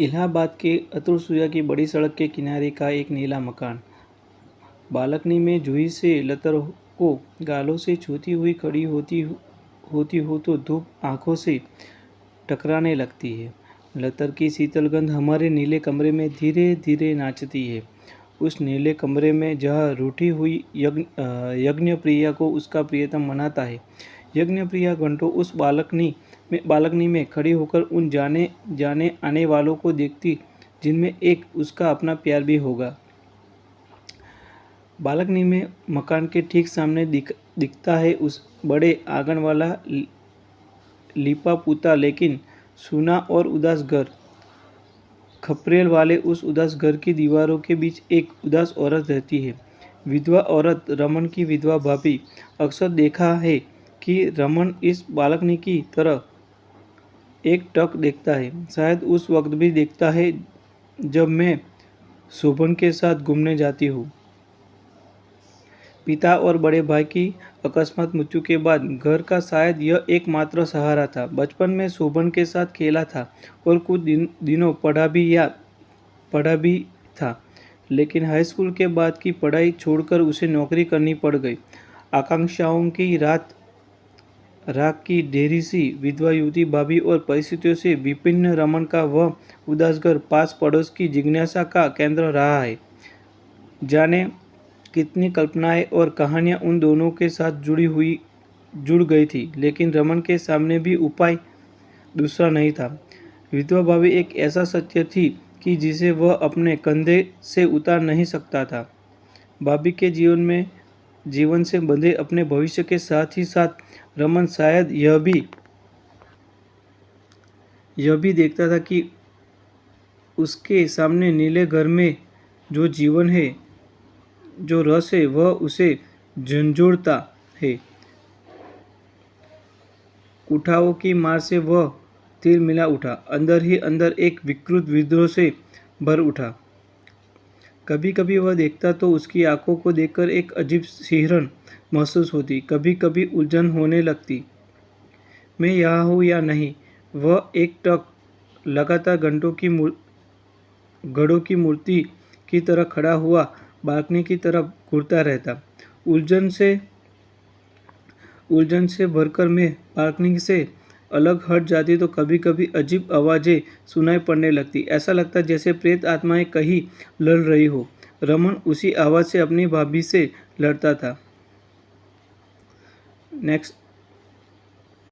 इलाहाबाद के अतुल सुया की बड़ी सड़क के किनारे का एक नीला मकान। बालकनी में जूही से लतर को गालों से छूती हुई खड़ी होती होती हो तो धूप आँखों से टकराने लगती है। लतर की शीतल गंध हमारे नीले कमरे में धीरे धीरे नाचती है। उस नीले कमरे में जहाँ रूठी हुई यज्ञ यज्ञ प्रिया को उसका प्रियतम मनाता है। यज्ञ प्रिया घंटों उस बालकनी में बालकनी में खड़ी होकर उन जाने जाने आने वालों को देखती, जिनमें एक उसका अपना प्यार भी होगा। बालकनी में मकान के ठीक सामने दिख दिखता है उस बड़े आँगन वाला लिपा पुता लेकिन सूना और उदास घर। खपरेल वाले उस उदास घर की दीवारों के बीच एक उदास औरत रहती है। विधवा औरत रमन की विधवा भाभी अक्सर देखा है कि रमन इस बालकनी की तरह एक टक देखता है। शायद उस वक्त भी देखता है जब मैं शोभन के साथ घूमने जाती हूँ। पिता और बड़े भाई की अकस्मात मृत्यु के बाद घर का शायद यह एकमात्र सहारा था। बचपन में शोभन के साथ खेला था और कुछ दिन, दिनों पढ़ा भी या, पढ़ा भी था। लेकिन हाई स्कूल के बाद की पढ़ाई छोड़कर उसे नौकरी करनी पड़ गई। आकांक्षाओं की रात राग की ढेरी सी, विधवा युवती भाभी और परिस्थितियों से विभिन्न रमन का वह उदासगर पास पड़ोस की जिज्ञासा का केंद्र रहा है। जाने कितनी कल्पनाएँ और कहानियाँ उन दोनों के साथ जुड़ी हुई, जुड़ गई थी, लेकिन रमन के सामने भी उपाय दूसरा नहीं था। विधवा भाभी एक ऐसा सत्य थी कि जिसे वह अपने कंधे से उतार नहीं सकता था। भाभी के जीवन में जीवन से बंधे अपने भविष्य के साथ ही साथ रमन शायद यह भी यह भी देखता था कि उसके सामने नीले घर में जो जीवन है, जो रस है, वह उसे झंझोड़ता है। कुठाओं की मार से वह तिल मिला उठा। अंदर ही अंदर एक विकृत विद्रोह से भर उठा। कभी कभी वह देखता तो उसकी आँखों को देखकर एक अजीब सिहरन महसूस होती कभी कभी उलझन होने लगती। मैं यहाँ हूँ या नहीं? वह एक टक लगातार घंटों की घड़ों की मूर्ति की तरह खड़ा हुआ, बालकनी की तरफ़ घूरता रहता। उलझन से उलझन से भरकर मैं बालकनी से अलग हट जाती तो कभी कभी अजीब आवाज़ें सुनाई पड़ने लगती। ऐसा लगता जैसे प्रेत आत्माएँ कहीं लड़ रही हो। रमन उसी आवाज़ से अपनी भाभी से लड़ता था। नेक्स्ट